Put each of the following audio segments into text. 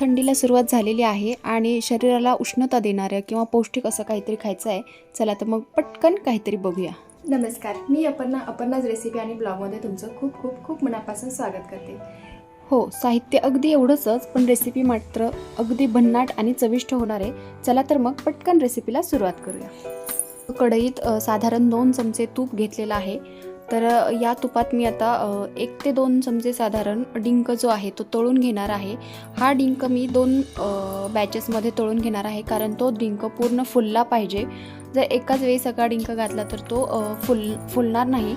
थंडीला सुरुवात झालेली आहे आणि शरीराला उष्णता देणाऱ्या किंवा पौष्टिक असं काहीतरी खायचं आहे. चला तर मग पटकन काहीतरी बघूया. नमस्कार. मी अपर्णा अपर्णाज रेसिपी आणि ब्लॉगमध्ये तुमचं खूप खूप खूप मनापासून स्वागत करते. हो साहित्य अगदी एवढंच पण रेसिपी मात्र अगदी भन्नाट आणि चविष्ट होणार आहे. चला तर मग पटकन रेसिपीला सुरुवात करूया. कढईत साधारण दोन चमचे तूप घेतलेलं आहे. तर या तुपात मी आता एक ते दोन चमचे साधारण डिंक जो आहे तो तळून घेणार आहे. हा डिंक मी दोन बॅचेसमध्ये तळून घेणार आहे कारण तो डिंक पूर्ण फुलला पाहिजे. जर एकाच वेळी सगळा डिंक घातला तर तो फुल फुलणार नाही.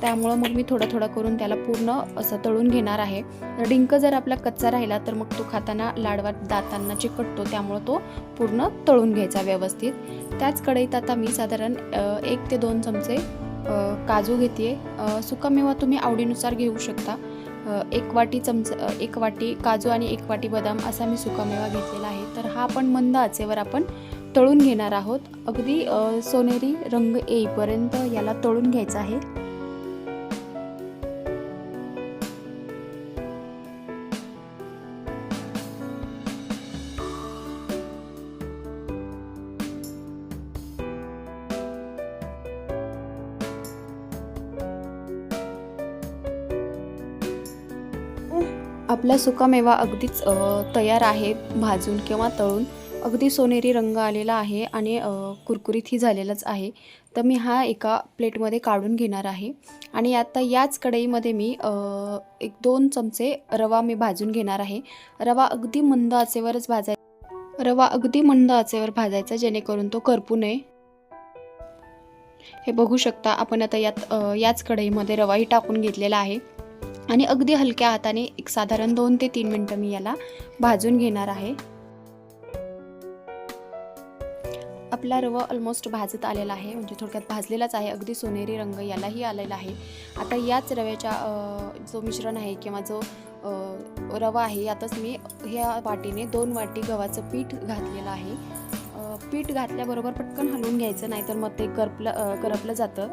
त्यामुळं मग मी थोडा थोडा करून त्याला पूर्ण असं तळून घेणार आहे. डिंक जर आपला कच्चा राहिला तर मग तो खाताना लाडवात दातांना चिकटतो. त्यामुळं तो पूर्ण तळून घ्यायचा व्यवस्थित. त्याच कढईत आता मी साधारण एक ते दोन चमचे काजू घेते सुकामेवा तुम्ही आवडीनुसार घेऊ शकता. एक वाटी चमच एक वाटी काजू आणि एक वाटी बदाम असा मी सुकामेवा घेतलेला आहे. तर हा आपण मंद आचेवर आपण तळून घेणार आहोत. अगदी सोनेरी रंग येईपर्यंत याला तळून घ्यायचा आहे. आपला सुकामेवा अगदीच तयार आहे भाजून किंवा तळून. अगदी सोनेरी रंग आलेला आहे आणि कुरकुरीत कुरकुरीतही झालेलाच आहे. तर मी हा एका प्लेटमध्ये काढून घेणार आहे. आणि आता याच कढईमध्ये मी एक दोन चमचे रवा मी भाजून घेणार आहे. रवा अगदी मंद आचेवरच भाजाय रवा अगदी मंद आचेवर भाजायचा जेणेकरून तो करपू नये. हे बघू शकता आपण आता यात याच कढईमध्ये रवाही टाकून घेतलेला आहे. आणि अगदी हलक्या हाताने एक साधारण दोन ते तीन मिनटं मी याला भाजून घेणार आहे. आपला रवा ऑलमोस्ट भाजत आलेला आहे म्हणजे थोडक्यात भाजलेलाच आहे. अगदी सोनेरी रंग यालाही आलेला आहे. आता याच रव्याच्या जो मिश्रण आहे किंवा जो रवा आहे यातच मी ह्या वाटीने दोन वाटी गव्हाचं पीठ घातलेलं आहे. पीठ घातल्याबरोबर पटकन हलवून घ्यायचं नाहीतर मग ते करपलं करपलं जातं.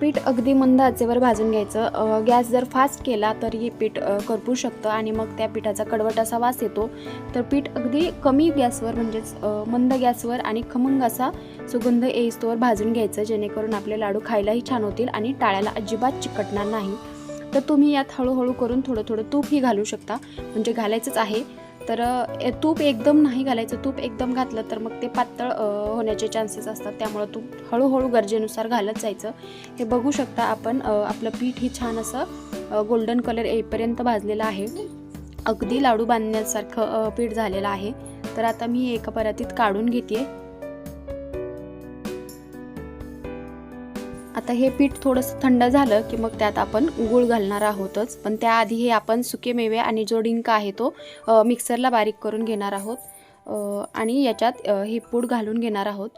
पीठ अगदी मंद आचेवर भाजून घ्यायचं. गॅस जर फास्ट केला तर हे पीठ करपू शकतं आणि मग त्या पिठाचा कडवट असा वास येतो. तर पीठ अगदी कमी गॅसवर म्हणजेच मंद गॅसवर आणि खमंग असा सुगंध येईस्तोवर भाजून घ्यायचं जेणेकरून आपले लाडू खायलाही छान होतील आणि टाळ्याला अजिबात चिकटणार नाही. तर तुम्ही यात हळूहळू करून थोडं थोडं तूपही घालू शकता. म्हणजे घालायचंच आहे. तर तूप एकदम नाही घालायचं. तूप एकदम घातलं तर मग ते पातळ होण्याचे चान्सेस असतात. त्यामुळं तूप हळूहळू गरजेनुसार घालत जायचं. हे बघू शकता आपण आपलं पीठ ही छान असं गोल्डन कलर येईपर्यंत भाजलेलं आहे. अगदी लाडू बांधण्यासारखं पीठ झालेलं आहे. तर आता मी एका परातीत काढून घेते आता हे पीठ थोडंसं थंड झालं की मग त्यात आपण गूळ घालणार आहोतच. पण त्याआधी हे आपण सुके मेवे आणि जो डिंक आहे तो मिक्सरला बारीक करून घेणार आहोत. आणि याच्यात हे पूड घालून घेणार आहोत.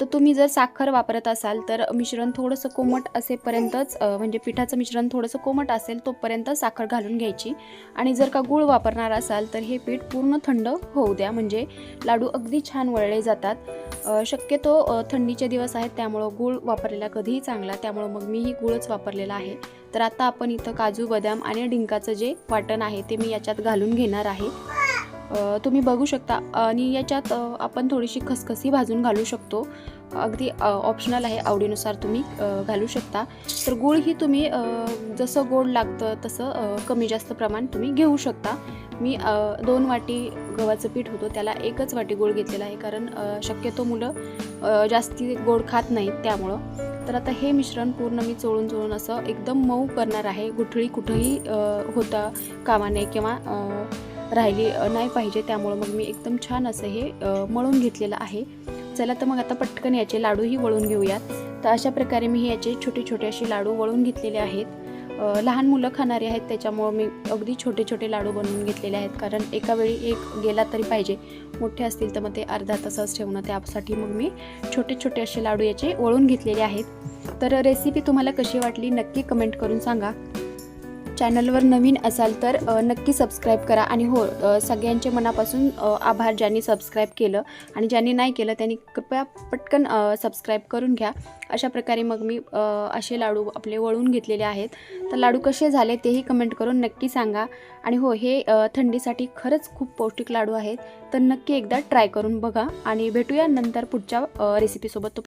तर तुम्ही जर साखर वापरत असाल तर मिश्रण थोडंसं कोमट असेपर्यंतच म्हणजे पिठाचं मिश्रण थोडंसं कोमट असेल तोपर्यंत साखर घालून घ्यायची. आणि जर का गूळ वापरणार असाल तर हे पीठ पूर्ण थंड होऊ द्या. म्हणजे लाडू अगदी छान वळले जातात. शक्यतो थंडीचे दिवस आहेत त्यामुळं गूळ वापरलेला कधीही चांगला त्यामुळं मग मीही गूळच वापरलेला आहे. तर आता आपण इथं काजू बदाम आणि डिंकाचं जे वाटण आहे ते मी याच्यात घालून घेणार आहे. तुम्ही बघू शकता. आणि याच्यात आपण थोडीशी खसखसी भाजून घालू शकतो. अगदी ऑप्शनल आहे आवडीनुसार तुम्ही घालू शकता. तर गूळ ही तुम्ही जसं गोड लागतं तसं कमी जास्त प्रमाण तुम्ही घेऊ शकता. मी दोन वाटी गव्हाचं पीठ होतो त्याला एकच वाटी गोड घेतलेला आहे. कारण शक्यतो मुलं जास्ती गोड खात नाहीत त्यामुळं. तर आता हे मिश्रण पूर्ण मी चोळून चोळून असं एकदम मऊ करणार आहे. गुठळी कुठंही होता कामा नये किंवा राहिली नाही पाहिजे त्यामुळं मग मी एकदम छान असं हे मळून घेतलेलं आहे. चला तर मग आता पटकन याचे लाडूही वळून घेऊयात. तर अशा प्रकारे मी याचे छोटे छोटे असे लाडू वळून घेतलेले आहेत. लहान मुलं खाणारे आहेत त्याच्यामुळं मी अगदी छोटे छोटे लाडू बनवून घेतलेले आहेत. कारण एका वेळी एक गेला तरी पाहिजे. मोठे असतील तर मग ते अर्धा तासच ठेवणं त्यासाठी मग मी छोटे छोटे असे लाडू याचे वळून घेतलेले आहेत. तर रेसिपी तुम्हाला कशी वाटली नक्की कमेंट करून सांगा. चॅनलवर नवीन असाल तर नक्की सबस्क्राईब करा. आणि हो सगळ्यांचे मनापासून आभार ज्यांनी सबस्क्राईब केलं आणि ज्यांनी नाही केलं त्यांनी कृपया पटकन सबस्क्राईब करून घ्या. अशा प्रकारे मग मी असे लाडू आपले वळून घेतलेले आहेत. तर लाडू कसे झाले तेही कमेंट करून नक्की सांगा. आणि हो हे थंडीसाठी खरंच खूप पौष्टिक लाडू आहेत. तर नक्की एकदा ट्राय करून बघा. आणि भेटूया नंतर पुढच्या रेसिपीसोबत